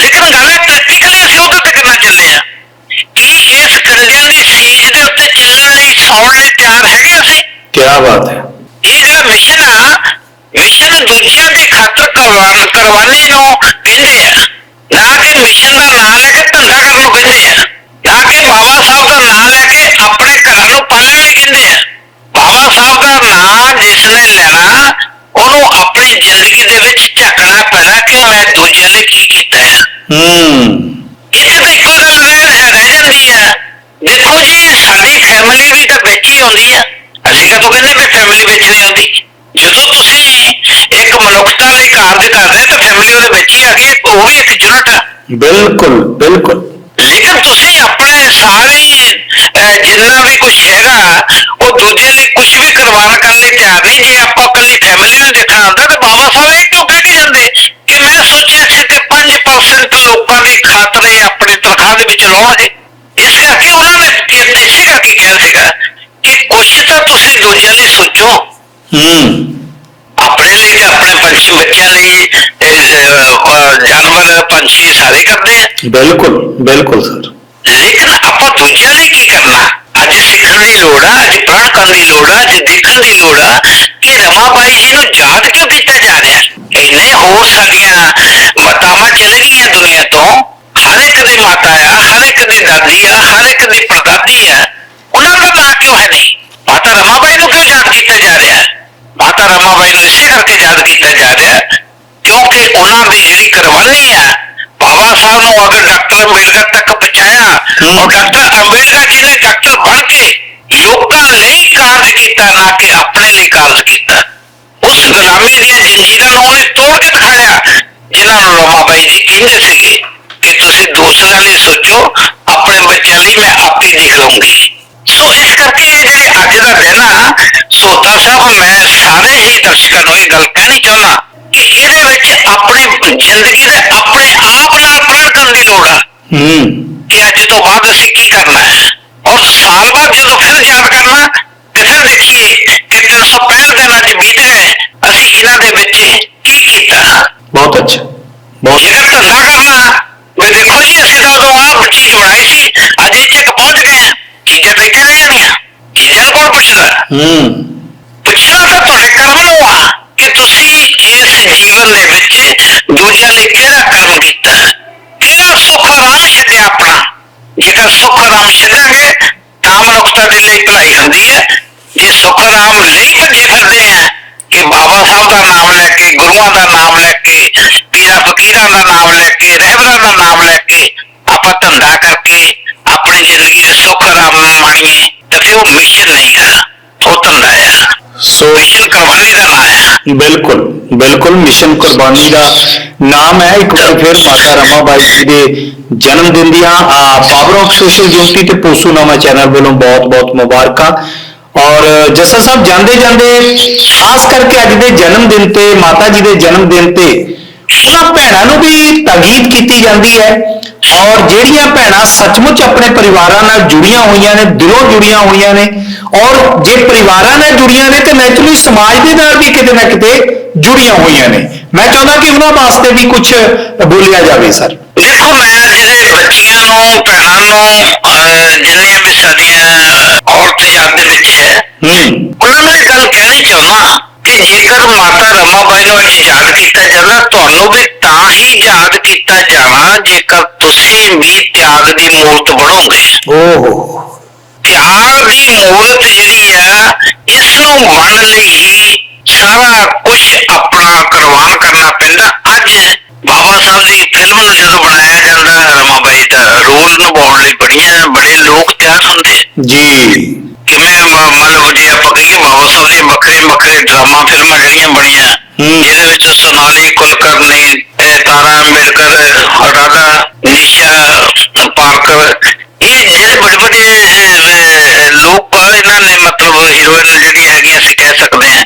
ਲੇਕਿਨ ਗੱਲ ਪ੍ਰੈਕਟੀਕਲੀ ਅਸੀਂ ਉਧਰ ਤੱਕ ਨਾ ਚੱਲੇ ਆ? ਕੀ ਇਸ ਕੰਡਿਆਂ ਦੀ ਸੀਜ ਦੇ ਉੱਤੇ ਚੱਲਣ ਲਈ ਸੌਣ ਲਈ ਤਿਆਰ ਹੈਗੇ ਅਸੀਂ? ਕੀ ਬਾਤ ਹੈ। ਇਹ ਜਿਹੜਾ ਮਿਸ਼ਨ ਆ ਮਿਸ਼ਨ ਦੂਜਿਆਂ ਦੀ ਖਾਤਰ ਕਰਵਾਨ ਕਰਵਾਨੀ ਨੂੰ ਕਹਿੰਦੇ ਆ। ਨਾ ਕਿ ਮਿਸ਼ਨ ਦਾ ਨਾਂ ਲੈ ਕੇ ਧੰਦਾ ਕਰਨ ਨੂੰ ਕਹਿੰਦੇ ਆ। ਨਾ ਕਿ ਬਾਬਾ ਸਾਹਿਬ ਦਾ ਨਾਂ ਲੈ ਕੇ ਆਪਣੇ ਘਰਾਂ ਨੂੰ ਪਾਲਣ ਲਈ ਕਹਿੰਦੇ ਆ। ਬਾਬਾ ਸਾਹਿਬ ਦਾ ਨਾਂ ਜਿਸ ਨੇ ਲੈਣਾ ਉਹਨੂੰ ਆਪਣੀ ਜ਼ਿੰਦਗੀ ਦੇ ਵਿੱਚ ਝਾਕਣਾ ਪੈਣਾ ਕਿ ਮੈਂ ਦੂਜਿਆਂ ਲਈ ਕੀ ਕੀਤਾ ਹੈ ਹੂੰ। ਇੱਥੇ ਤਾਂ ਇੱਕੋ ਗੱਲ ਰਹਿ ਰਹਿ ਜਾਂਦੀ ਹੈ ਦੇਖੋ ਜੀ ਸਾਡੀ ਫੈਮਿਲੀ ਵੀ ਤਾਂ ਵਿੱਚ ਹੀ ਆਉਂਦੀ ਹੈ ਅਸੀਂ ਕਦੋਂ ਕਹਿੰਦੇ ਵੀ ਫੈਮਿਲੀ ਵਿੱਚ ਨਹੀਂ ਆਉਂਦੀ। ਜਦੋਂ ਤੁਸੀਂ ਇੱਕ ਮਨੁੱਖਤਾ ਲਈ ਕਾਰਜ ਕਰਦੇ ਤਾਂ ਫੈਮਿਲੀ ਉਹਦੇ ਵਿੱਚ ਹੀ ਆ ਗਈ ਇੱਕ ਉਹ ਵੀ ਇੱਕ ਆ। ਬਿਲਕੁਲ ਬਿਲਕੁਲ। ਲੇਕਿਨ ਤੁਸੀਂ ਆਪਣੇ ਸਾਰੇ ਜਿੰਨਾ ਵੀ ਕੁਝ ਹੈਗਾ ਉਹ ਦੂਜਿਆਂ ਲਈ ਕੁਝ ਵੀ ਕੁਰਬਾਨ ਕਰਨ ਲਈ ਤਿਆਰ ਨਹੀਂ। ਜੇ ਆਪਾਂ ਇਕੱਲੀ ਫੈਮਿਲੀ ਨੂੰ ਦੇਖਣਾ ਹੁੰਦਾ ਤਾਂ ਬਾਬਾ ਸਾਹਿਬ ਇਹ ਕਿਉਂ ਕਹਿ ਕੇ ਜਾਂਦੇ? ਕਿ ਮੈਂ ਸੋਚਿਆ ਸੀ ਕਿ 5% ਲੋਕਾਂ ਦੀ ਖਾਤਰ ਇਹ ਆਪਣੀ ਤਨਖਾਹ ਦੇ ਵਿੱਚ ਲਾਉਣਗੇ। ਇਸ ਕਰਕੇ ਉਹਨਾਂ ਨੇ ਕਿ- ਇਸੇ ਕਰਕੇ ਕਿਹਾ ਸੀਗਾ ਕਿ ਕੁਝ ਤਾਂ ਤੁਸੀਂ ਦੂਜਿਆਂ ਲਈ ਸੋਚੋ ਹੂੰ। ਆਪਣੇ ਲਈ ਤਾਂ ਆਪਣੇ ਪੰਛੀ ਬੱਚਿਆਂ ਲਈ ਇਹ, ਅਹ, ਜਾਨਵਰ ਪੰਛੀ ਸਾਰੇ ਕਰਦੇ ਆ ਲੇਕਿਨ ਆਪਾਂ ਦੂਜਿਆਂ ਲਈ ਕੀ ਕਰਨਾ ਅੱਜ ਸਿੱਖਣ ਦੀ ਲੋੜ ਆ ਅੱਜ ਪ੍ਰਣ ਕਰਨ ਦੀ ਲੋੜ ਆ ਅੱਜ ਦੇਖਣ ਦੀ ਲੋੜ ਆ ਕਿ ਰਮਾਬਾਈ ਜੀ ਨੂੰ ਯਾਦ ਕਿਉਂ ਕੀਤਾ ਜਾ ਰਿਹਾ ਇੰਨੇ ਹੋਰ ਸਾਡੀਆਂ ਮਾਤਾਵਾਂ ਚਲੇ ਗਈਆਂ ਦੁਨੀਆ ਤੋਂ ਹਰ ਇੱਕ ਦੀ ਮਾਤਾ ਆ ਹਰ ਇੱਕ ਦੀ ਦਾਦੀ ਆ ਹਰ ਇੱਕ ਦੀ ਪੜਦਾਦੀ ਆ ਉਹਨਾਂ ਦਾ ਨਾਂ ਕਿਉਂ ਹੈ ਨਹੀਂ ਮਾਤਾ ਰਮਾਬਾਈ ਨੂੰ ਕਿਉਂ ਯਾਦ ਕੀਤਾ ਜਾ ਰਿਹਾ ਹੈ ਮਾਤਾ ਰਮਾਬਾਈ ਨੂੰ ਯਾਦ ਕੀਤਾ ਜਾ ਰਿਹਾ ਹੈ। ਕਿਉਂਕਿ ਉਹਨਾਂ ਦੀ ਜਿਹੜੀ ਕੁਰਬਾਨੀ ਹੈ ਬਾਬਾ ਸਾਹਿਬ ਨੂੰ ਅਗਰ ਡਾਕਟਰ ਅੰਬੇਡਕਰ ਤੱਕ ਪਹੁੰਚਾਇਆ। ਔਰ ਡਾਕਟਰ ਅੰਬੇਡਕਰ ਜੀ ਨੇ ਡਾਕਟਰ ਬਣ ਕੇ ਲੋਕਾਂ ਲਈ ਕਾਰਜ ਕੀਤਾ ਨਾ ਕਿ ਆਪਣੇ ਲਈ ਕਾਰਜ ਕੀਤਾ। ਉਸ ਗੁਲਾਮੀ ਦੀਆਂ ਜੰਜੀਰਾਂ ਨੂੰ ਉਹਨੇ ਤੋੜ ਕੇ ਦਿਖਾਇਆ ਜਿਨ੍ਹਾਂ ਨੂੰ ਰਮਾਬਾਈ ਜੀ ਕਹਿੰਦੇ ਸੀਗੇ ਕਿ ਤੁਸੀਂ ਦੂਸਰਿਆਂ ਲਈ ਸੋਚੋ ਆਪਣੇ ਬੱਚਿਆਂ ਲਈ ਮੈਂ ਆਪੇ ਦੇਖ ਲਵਾਂਗੀ ਸੋ ਇਸ ਕਰਕੇ ਇਹ ਜਿਹੜੇ ਅੱਜ ਦਾ ਦਿਨ ਆ ਸੋਤਾ ਸਾਹਿਬ ਮੈਂ ਸਾਰੇ ਹੀ ਦਰਸ਼ਕਾਂ ਨੂੰ ਇਹ ਗੱਲ ਕਹਿਣੀ ਚਾਹੁੰਦਾ ਕਿ ਇਹਦੇ ਵਿੱਚ ਆਪਣੀ ਜ਼ਿੰਦਗੀ ਦੇ ਆਪਣੇ ਆਪ ਨਾਲ ਪ੍ਰਣ ਕਰਨ ਦੀ ਲੋੜ ਆ। ਹੂੰ। ਕਿ ਅੱਜ ਤੋਂ ਬਾਅਦ ਅਸੀਂ ਕੀ ਕਰਨਾ ਹੈ? ਔਰ ਸਾਲ ਬਾਅਦ ਜਦੋਂ ਫਿਰ ਯਾਦ ਕਰਨਾ ਤੇ ਫਿਰ ਦੇਖੀਏ ਕਿ 365 ਦਿਨ ਅੱਜ ਬੀਤ ਗਏ ਅਸੀਂ ਇਹਨਾਂ ਦੇ ਵਿੱਚ ਕੀ ਕੀਤਾ? ਬਹੁਤ ਅੱਛਾ। ਬਹੁਤ ਜੇਕਰ ਧੰਦਾ ਕਰਨਾ ਵੀ ਦੇਖੋ ਜੀ ਅਸੀਂ ਤਾਂ ਉਦੋਂ ਆਹ ਚੀਜ਼ ਬਣਾਈ ਸੀ ਅੱਜ ਇੱਥੇ ਪਹੁੰਚ ਗਏ। ਚੀਜ਼ਾਂ ਬੇਟੇ ਰਹਿ ਜਾਣੀਆਂ ਚੀਜ਼ਾਂ ਕੌਣ ਪੁੱਛਦਾ ਹੂੰ ਪੁੱਛਣਾ। ਤਾਂ ਤੁਹਾਡੇ ਕਰਮ ਨੂੰ ਆ ਕਿ ਤੁਸੀਂ ਇਸ ਜੀਵਨ ਦੇ ਵਿੱਚ ਦੂਜਿਆਂ ਲਈ ਕਿਹੜਾ ਕਰਮ ਕੀਤਾ? ਕਿਹੜਾ ਸੁੱਖ ਆਰਾਮ ਛੱਡਿਆ ਆਪਣਾ? ਜੇਕਰ ਸੁੱਖ ਆਰਾਮ ਛੱਡਾਂਗੇ ਤਾਂ ਮਨੁੱਖਤਾ ਦੇ ਲਈ ਭਲਾਈ ਹੁੰਦੀ ਹੈ। ਜੇ ਸੁੱਖ ਆਰਾਮ ਲਈ ਭੱਜੇ ਫਿਰਦੇ ਆ ਕਿ ਬਾਬਾ ਸਾਹਿਬ ਦਾ ਨਾਮ ਲੈ ਕੇ ਗੁਰੂਆਂ ਦਾ ਨਾਮ ਲੈ ਕੇ ਪੀਰਾਂ ਫਕੀਰਾਂ ਦਾ ਨਾਮ ਲੈ ਕੇ ਰਹਿਬਰਾਂ ਦਾ ਨਾਮ ਲੈ ਕੇ ਆਪਾਂ ਧੰਦਾ ਕਰਕੇ ਆਪਣੀ ਜ਼ਿੰਦਗੀ ਦੇ ਸੁੱਖ ਆਰਾਮ ਨੂੰ ਮਾਣੀਏ ਤਾਂ ਫਿਰ ਉਹ ਮਿਸ਼ਨ ਨਹੀਂ ਉਹ ਧੰਦਾ ਆ। ਸੋ ਮਿਸ਼ਨ ਕੁਰਬਾਨੀ ਦਾ ਨਾਂ ਹੈ ਬਿਲਕੁਲ ਬਿਲਕੁਲ ਮਿਸ਼ਨ ਕੁਰਬਾਨੀ ਦਾ ਨਾਮ ਹੈ। ਇੱਕ ਵਾਰ ਫਿਰ ਮਾਤਾ ਰਮਾਬਾਈ ਜੀ ਦੇ ਜਨਮ ਦਿਨ ਦੀਆਂ ਪਾਵਰ ਆਫ ਸੋਸ਼ਲ ਯੂਨਿਟੀ ਤੇ ਪੋਸੂਨਾਮਾ ਚੈਨਲ ਵੱਲੋਂ ਬਹੁਤ-ਬਹੁਤ ਮੁਬਾਰਕਾਂ। ਔਰ ਜੱਸਾ ਸਾਹਿਬ ਜਾਂਦੇ ਜਾਂਦੇ ਖਾਸ ਕਰਕੇ ਅੱਜ ਦੇ ਜਨਮ ਦਿਨ ਤੇ ਮਾਤਾ ਜੀ ਦੇ ਜਨਮ ਦਿਨ ਤੇ ਉਹਨਾਂ ਭੈਣਾਂ ਨੂੰ ਵੀ ਤਾਕੀਦ ਕੀਤੀ ਜਾਂਦੀ ਹੈ। ਔਰ ਜਿਹੜੀਆਂ ਭੈਣਾਂ ਸੱਚਮੁੱਚ ਆਪਣੇ ਪਰਿਵਾਰਾਂ ਨਾਲ ਜੁੜੀਆਂ ਹੋਈਆਂ ਨੇ ਦਿਲੋਂ ਜੁੜੀਆਂ ਹੋਈਆਂ ਨੇ ਔਰ ਜੇ ਪਰਿਵਾਰਾਂ ਨਾਲ ਜੁੜੀਆਂ ਨੇ ਤੇ ਨੈਚੁਰਲੀ ਸਮਾਜ ਦੇ ਨਾਲ ਵੀ ਕਿਤੇ ਨਾ ਕਿਤੇ ਜੁੜੀਆਂ ਹੋਈਆਂ ਨੇ। ਮੈਂ ਚਾਹੁੰਦਾ ਕਿ ਉਹਨਾਂ ਵਾਸਤੇ ਵੀ ਕੁਝ ਬੋਲਿਆ ਜਾਵੇ ਸਰ। ਦੇਖੋ ਮੈਂ ਜਿਹੜੇ ਬੱਚੀਆਂ ਨੂੰ ਭੈਣਾਂ ਨੂੰ ਜਿੰਨੀਆਂ ਵੀ ਸਾਡੀਆਂ ਔਰਤ ਯਾਦ ਦੇ ਵਿੱਚ ਹੈ ਹੂੰ। ਉਹਨਾਂ ਨੂੰ ਇਹ ਗੱਲ ਕਹਿਣੀ ਚਾਹੁੰਦਾ ਕਿ ਜੇਕਰ ਮਾਤਾ ਰਮਾਬਾਈ ਨੂੰ ਯਾਦ ਕੀਤਾ ਜਾਂਦਾ ਤੁਹਾਨੂੰ ਵੀ ਤਾਂ ਹੀ ਯਾਦ ਕੀਤਾ ਜਾਣਾ ਜੇਕਰ ਤੁਸੀਂ ਵੀ ਤਿਆਗ ਦੀ ਮੂਰਤ ਬਣੋਗੇ। ਓਹੋ। ਤਿਆਗ ਦੀ ਮੂਰਤ ਜਿਹੜੀ ਆ ਇਸ ਨੂੰ ਬਣਨ ਲਈ ਸਾਰਾ ਕੁਝ ਆਪਣਾ ਕੁਰਬਾਨ ਕਰਨਾ ਪੈਂਦਾ। ਅੱਜ ਬਾਬਾ ਸਾਹਿਬ ਦੀ ਫਿਲਮ ਨੂੰ ਜਦੋਂ ਬਣਾਇਆ ਜਾਂਦਾ ਰਮਾਬਾਈ ਦਾ ਰੋਲ ਨਿਭਾਉਣ ਲਈ ਬੜੀਆਂ ਬੜੇ ਲੋਕ ਤਿਆਰ ਹੁੰਦੇ ਜੀ। ਮਤਲਬ ਜੇ ਆਪਾਂ ਕਹੀਏ ਸਾਹਿਬ ਦੀਆਂ ਵੱਖਰੇ ਵੱਖਰੇ ਡਰਾਮਾ ਫਿਲਮਾਂ ਜਿਹੜੀਆਂ ਬਣੀਆਂ। ਹੂੰ। ਜਿਹਦੇ ਵਿੱਚ ਸੋਨਾਲੀ ਕੁਲਕਰਨੀ ਤੇ ਤਾਰਾ ਅੰਬੇਡਕਰ ਰਾਧਾ ਨਿਸ਼ਾ ਪਾਰਕਰ ਇਹ ਜਿਹੜੇ ਬੜੇ ਬੜੇ ਲੋਕ ਇਹਨਾਂ ਨੇ ਮਤਲਬ ਹੀਰੋਇਨ ਜਿਹੜੀਆਂ ਹੈਗੀਆਂ ਅਸੀਂ ਕਹਿ ਸਕਦੇ ਹਾਂ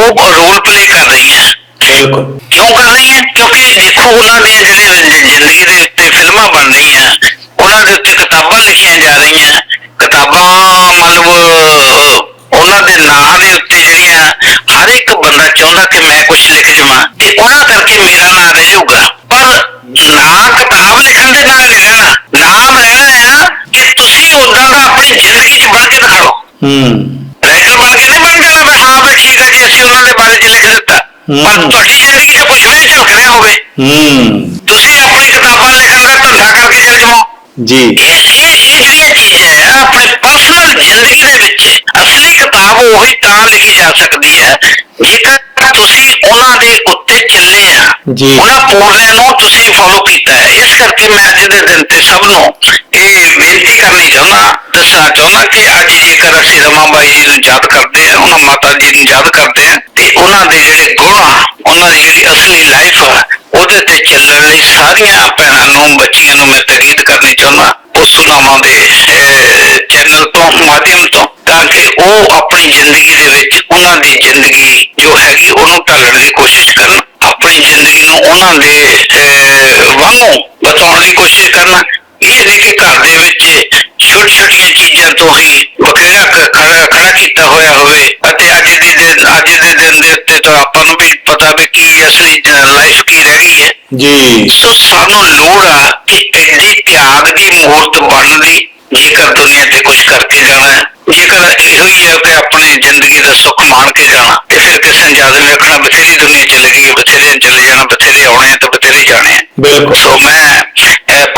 ਉਹ ਰੋਲ ਪਲੇ ਕਰ ਰਹੀਆਂ। ਬਿਲਕੁਲ। ਕਿਉਂ ਕਰ ਰਹੀ ਹੈ ਕਿਉਂਕਿ ਦੇਖੋ ਉਹਨਾਂ ਦੀਆਂ ਜਿਹੜੇ ਜ਼ਿੰਦਗੀ ਦੇ ਉੱਤੇ ਫਿਲਮਾਂ ਬਣ ਰਹੀਆਂ ਉਹਨਾਂ ਦੇ ਉੱਤੇ ਕਿਤਾਬਾਂ ਲਿਖੀਆਂ ਜਾ ਰਹੀਆਂ ਕਿਤਾਬਾਂ ਮਤਲਬ ਉਹਨਾਂ ਦੇ ਨਾਂ ਦੇ ਉੱਤੇ ਜਿਹੜੀਆਂ ਹਰ ਇੱਕ ਬੰਦਾ ਚਾਹੁੰਦਾ ਕਿ ਮੈਂ ਕੁਝ ਲਿਖ ਜਾਵਾਂ ਤੇ ਉਹਨਾਂ ਕਰਕੇ ਮੇਰਾ ਨਾਂ ਰਹਿ ਜਾਊਗਾ। ਪਰ ਨਾਂ ਕਿਤਾਬ ਲਿਖਣ ਦੇ ਨਾਲ ਨਹੀਂ ਰਹਿਣਾ ਨਾਮ ਰਹਿਣਾ ਆ ਕਿ ਤੁਸੀਂ ਉਦਾਂ ਦਾ ਆਪਣੀ ਜ਼ਿੰਦਗੀ 'ਚ ਬਣ ਕੇ ਦਿਖਾਓ ਹੂੰ। ਰਾਈਟਰ ਬਣ ਕੇ ਨਹੀਂ ਬਣ ਜਾਣਾ ਵੀ ਹਾਂ ਵੀ ਠੀਕ ਹੈ ਜੀ ਅਸੀਂ ਉਹਨਾਂ ਦੇ ਬਾਰੇ 'ਚ ਲਿਖ ਦਿੱਤਾ। ਪਰ। ਤੁਹਾਡੀ ਜ਼ਿੰਦਗੀ 'ਚ ਕੁਝ ਵੀ ਝਲਕ ਰਿਹਾ ਹੋਵੇ। ਹੂੰ। ਤੁਸੀਂ ਆਪਣੀ ਕਿਤਾਬਾਂ ਲਿਖਣ ਦਾ ਧੰਦਾ ਕਰਕੇ ਚੱਲ ਜਾਓ ਜੀ। ਇਹ ਇਹ ਇਹ ਜਿਹੜੀਆਂ ਚੀਜ਼ਾਂ ਹੈ ਆਪਣੇ ਪਰਸਨਲ ਜ਼ਿੰਦਗੀ ਦੇ ਵਿੱਚ ਕਿਤਾਬ ਉਹੀ ਤਾਂ ਲਿਖੀ ਜਾ ਸਕਦੀ ਹੈ ਜੇਕਰ ਤੁਸੀਂ ਉਹਨਾਂ ਦੇ ਉੱਤੇ ਚੱਲੇ ਆ ਜੀ। ਉਹਨਾਂ ਪੂਰਨਿਆਂ ਨੂੰ ਤੁਸੀਂ ਫੋਲੋ ਕੀਤਾ ਹੈ ਇਸ ਕਰਕੇ ਮੈਂ ਅੱਜ ਦੇ ਦਿਨ ਤੇ ਸਭ ਨੂੰ ਇਹ ਬੇਨਤੀ ਕਰਨੀ ਚਾਹੁੰਦਾ ਦੱਸਣਾ ਚਾਹੁੰਦਾ ਕਿ ਅੱਜ ਜੇਕਰ ਅਸੀਂ ਰਮਾਬਾਈ ਜੀ ਨੂੰ ਯਾਦ ਕਰਦੇ ਆ ਉਹਨਾਂ ਮਾਤਾ ਜੀ ਨੂੰ ਯਾਦ ਕਰਦੇ ਆ ਉਹਨਾਂ ਦੇ ਜਿਹੜੇ ਗੁਣ ਆ ਉਹਨਾਂ ਦੀ ਜਿਹੜੀ ਅਸਲੀ ਲਾਈਫ ਆ ਉਹਦੇ ਤੇ ਚੱਲਣ ਲਈ ਸਾਰੀਆਂ ਭੈਣਾਂ ਨੂੰ ਬੱਚੀਆਂ ਨੂੰ ਮੈਂ ਤਾਕੀਦ ਕਰਨੀ ਚਾਹੁੰਦਾ। ਉਸ ਨਾਮਾਂ ਦੇ ਚੈਨਲ ਤੋਂ ਮਾਧਿਅਮ ਤੋਂ ਤਾਂ ਕਿ ਉਹ ਆਪਣੀ ਜ਼ਿੰਦਗੀ ਦੇ ਵਿੱਚ ਉਹਨਾਂ ਦੀ ਜ਼ਿੰਦਗੀ ਜੋ ਹੈਗੀ ਉਹਨੂੰ ਢਾਲਣ ਦੀ ਕੋਸ਼ਿਸ਼ ਕਰਨ। ਆਪਣੀ ਜ਼ਿੰਦਗੀ ਨੂੰ ਉਹਨਾਂ ਦੇ ਅਹ, ਵਾਂਗੂ ਬਤਾਉਣ ਦੀ ਕੋਸ਼ਿਸ਼ ਕਰਨ। ਇਹ ਨਹੀਂ ਕਿ ਘਰ ਦੇ ਵਿੱਚ ਛੋਟੀ ਛੋਟੀਆਂ ਚੀਜ਼ਾਂ ਤੋਂ ਹੀ ਬਖੇਰਾ ਖੜਾ ਕੀਤਾ ਹੋਇਆ ਹੋਵੇ ਅਤੇ ਅੱਜ ਦੇ ਦਿਨ ਅੱਜ ਦੇ ਦਿਨ ਦੇ ਉੱਤੇ ਪਤਾ ਵੀ ਕੀ ਅਸਲੀ ਲਾਈਫ ਕੀ ਰਹਿ ਗਈ ਹੈ। ਜੀ। ਸੋ ਸਾਨੂੰ ਲੋੜ ਆ ਕਿ ਐਡੀ ਤਿਆਗ ਦੀ ਮੂਰਤ ਬਣਨ ਦੀ ਜੇਕਰ ਦੁਨੀਆ ਤੇ ਕੁਝ ਕਰਕੇ ਜਾਣਾ ਹੈ। ਜੇਕਰ ਇਹੋ ਹੀ ਹੈ ਕਿ ਆਪਣੀ ਜ਼ਿੰਦਗੀ ਦਾ ਸੁੱਖ ਮਾਣ ਕੇ ਜਾਣਾ ਤੇ ਫਿਰ ਕਿਸੇ ਨੇ ਨਹੀਂ ਰੱਖਣਾ ਬਥੇਰੀ ਦੁਨੀਆ ਚਲੇ ਗਈ ਬਥੇਰੇ ਚਲੇ ਜਾਣਾ ਬਥੇਰੇ ਆਉਣੇ ਤੇ ਬਥੇਰੇ ਜਾਣੇ ਬਿਲਕੁਲ। ਸੋ ਮੈਂ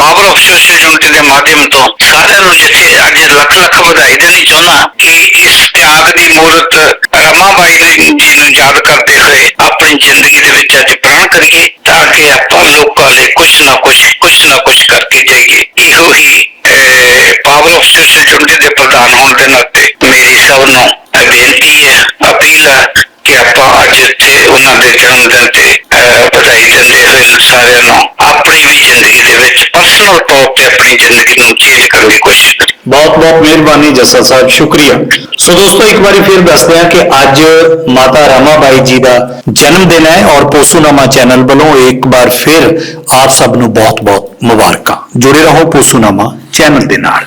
ਪਾਵਰ ਆਫ ਸੋਸ਼ਲ ਦੇ ਮਾਧਿਅਮ ਤੋਂ ਸਾਰਿਆਂ ਨੂੰ ਜਿੱਥੇ ਅੱਜ ਲੱਖ ਲੱਖ ਵਧਾਈ ਦੇਣੀ ਚਾਹੁੰਦਾ ਕਿ ਇਸ ਤਿਆਗ ਦੀ ਮੂਰਤ ਰਮਾਬਾਈ ਜੀ ਨੂੰ ਯਾਦ ਕਰਦੇ ਹੋਏ ਆਪਣੀ ਜ਼ਿੰਦਗੀ ਦੇ ਵਿੱਚ ਅੱਜ ਪ੍ਰਣ ਕਰੀਏ ਤਾਂ ਕਿ ਆਪਾਂ ਲੋਕਾਂ ਲਈ ਕੁਝ ਨਾ ਕੁਝ ਕੁਝ ਨਾ ਕੁਝ ਕਰਕੇ ਜਾਈਏ। ਇਹੋ ਹੀ ਪਾਵਰ ਆਫ ਸੋਸ਼ਲ ਯੂਨਿਟੀ ਦੇ ਪ੍ਰਧਾਨ ਹੋਣ ਦੇ ਨਾਤੇ ਮੇਰੀ ਸਭ ਨੂੰ ਬੇਨਤੀ ਹੈ ਅਪੀਲ ਕਿ ਆਪਾਂ ਅੱਜ ਇੱਥੇ ਉਹਨਾਂ ਦੇ ਜਨਮ ਦਿਨ ਤੇ ਵਧਾਈ ਦਿੰਦੇ ਹੋਏ ਸਾਰਿਆਂ ਨੂੰ, ਆਪਣੀ ਵੀ ਜ਼ਿੰਦਗੀ ਦੇ ਵਿੱਚ ਪਰਸਨਲ ਤੌਰ ਤੇ ਆਪਣੀ ਜ਼ਿੰਦਗੀ ਨੂੰ ਚੇਂਜ ਕਰਨ ਦੀ ਕੋਸ਼ਿਸ਼ ਕਰੀਏ। ਬਹੁਤ ਬਹੁਤ ਮਿਹਰਬਾਨੀ ਜੱਸਾ ਸਾਹਿਬ, ਸ਼ੁਕਰੀਆ। ਸੋ ਦੋਸਤੋ, ਇੱਕ ਵਾਰੀ ਫਿਰ ਦੱਸਦੇ ਹਾਂ ਕਿ ਅੱਜ ਮਾਤਾ ਰਾਮਾਬਾਈ ਜੀ ਦਾ ਜਨਮ ਦਿਨ ਹੈ ਔਰ ਪੋਸੂਨਾਮਾ ਚੈਨਲ ਵੱਲੋਂ ਇੱਕ ਵਾਰ ਫਿਰ ਆਪ ਸਭ ਨੂੰ ਬਹੁਤ ਬਹੁਤ ਮੁਬਾਰਕਾਂ। ਜੁੜੇ ਰਹੋ ਪੋਸੂਨਾਮਾ ਚੈਨਲ ਦੇ ਨਾਲ।